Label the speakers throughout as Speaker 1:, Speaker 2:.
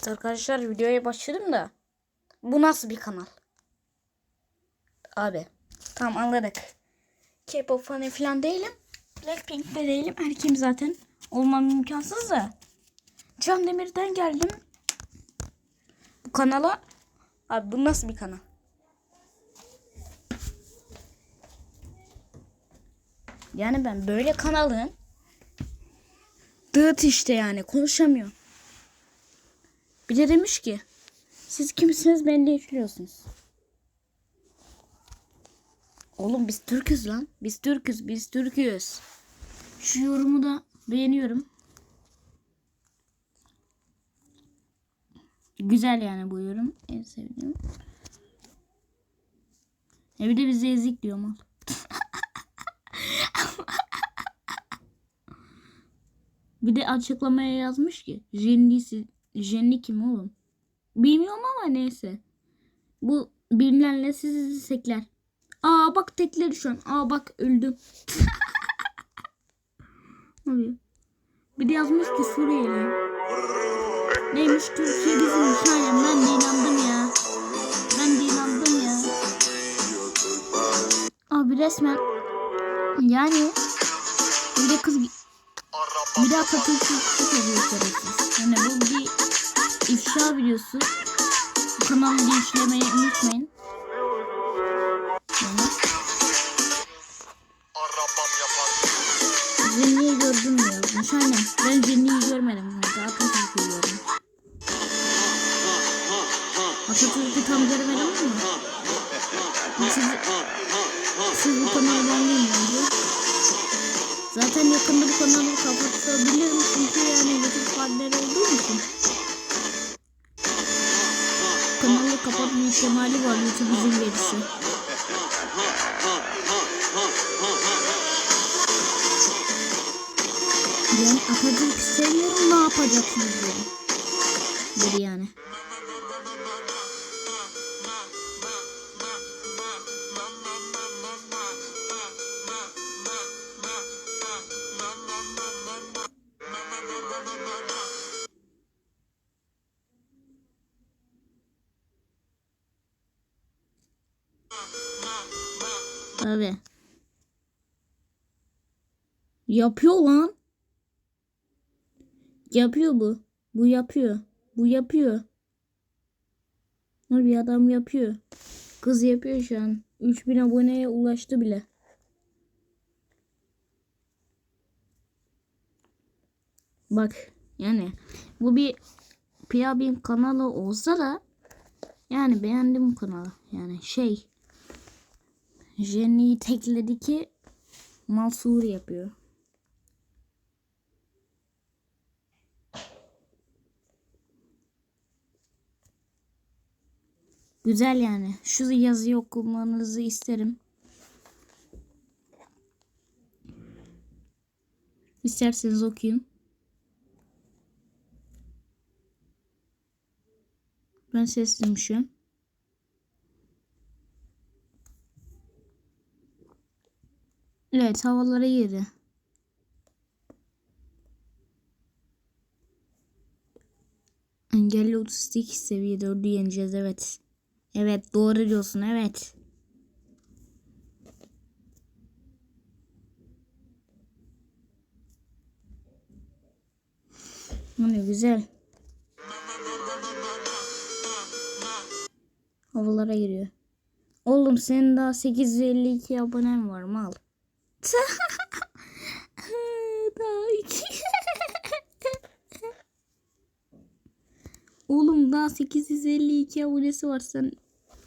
Speaker 1: Evet arkadaşlar videoya başladım da. Bu nasıl bir kanal? Abi. Tamam anladık. K-pop fanı falan değilim. Blackpink de değilim. Erkeğim zaten. Olmam imkansız da. Can Demir'den geldim. Bu kanala. Abi bu nasıl bir kanal? Yani ben böyle kanalın dağıt işte yani konuşamıyorum. Bir de demiş ki siz kimsiniz beni ne içliyorsunuz? Oğlum biz Türk'üz lan. Biz Türk'üz. Biz Türk'üz. Şu yorumu da beğeniyorum. Güzel yani bu yorum. En sevdiğim. E bir de bize ezik diyor mal. bir de açıklamaya yazmış ki Jenny, Jenny kim oğlum? Bilmiyorum ama neyse. Bu bilinenle sizi tekler. Aa bak tekleri şu an. Aa bak öldüm. Bir de yazmış ki Suriyeli. Neymiş Türkiye bizim hikayem. Ben de inandım ya. Ben de inandım ya. Abi resmen yani bir de kız bir daha Atatürk'ü yazıyor şerefsiz. Yani bu bir ifşa videosu. Bu kanalı linçlemeyi unutmayın. Jenny'yi gördüm mü yazmış aynen. Ben Jenny'yi görmedim kanka. Atatürk'ü gördüm. Atatürk'ü tam göremedim ama. Siz, siz bu bence. Zaten yakında bu kanalı kapatabilirim çünkü yani YouTube partneri olduğum için. Kanalı kapatma ihtimali var YouTube izin verirse. Yani Atatürk seviyorum ne yapacaksınız dedi. Dedi yani. Tabii. Yapıyor lan. Yapıyor bu. Bu yapıyor. Bu yapıyor. Bir adam yapıyor. Kız yapıyor şu an. 3000 aboneye ulaştı bile. Bak yani bu bir Piyabin kanalı olsa da yani beğendim kanalı. Yani şey Jenny'yi tekledi ki Mansur yapıyor. Güzel yani. Şu yazıyı okumanızı isterim. İsterseniz okuyun. Ben sessizim şu an. Evet havalara girdi. Engelli otistik seviye 4'ü yeneceğiz evet. Evet doğru diyorsun evet. Hani güzel. Havalara giriyor. Oğlum senin daha 852 abonen var mal. Daha iki. Oğlum daha 852 abonesi var sen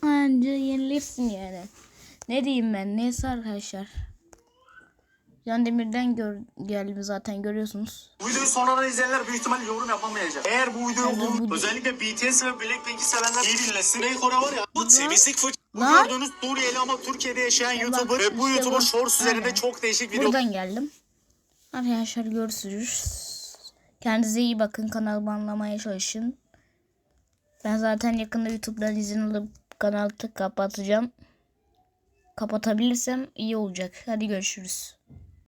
Speaker 1: anca yenilirsin yani. Ne diyeyim ben neyse arkadaşlar. Can Demir'den gör, geldi zaten görüyorsunuz.
Speaker 2: Bu videoyu sonradan izleyenler büyük ihtimalle yorum yapamayacak. Eğer bu videoyu
Speaker 1: Evet,
Speaker 2: bu... özellikle BTS ve Blackpink'i sevenler iyi dinlesin. Güney Kore var ya bu temizlik fıç... Bu
Speaker 1: Lan.
Speaker 2: gördüğünüz Suriyeli ama Türkiye'de yaşayan YouTuber ve bu
Speaker 1: işte
Speaker 2: YouTuber
Speaker 1: bu.
Speaker 2: Shorts üzerinde
Speaker 1: Aynen.
Speaker 2: çok değişik video
Speaker 1: Buradan geldim. Arkadaşlar görüşürüz. Kendinize iyi bakın. Kanalı banlamaya çalışın. Ben zaten yakında YouTube'dan izin alıp kanalı kapatacağım. Kapatabilirsem iyi olacak. Hadi görüşürüz.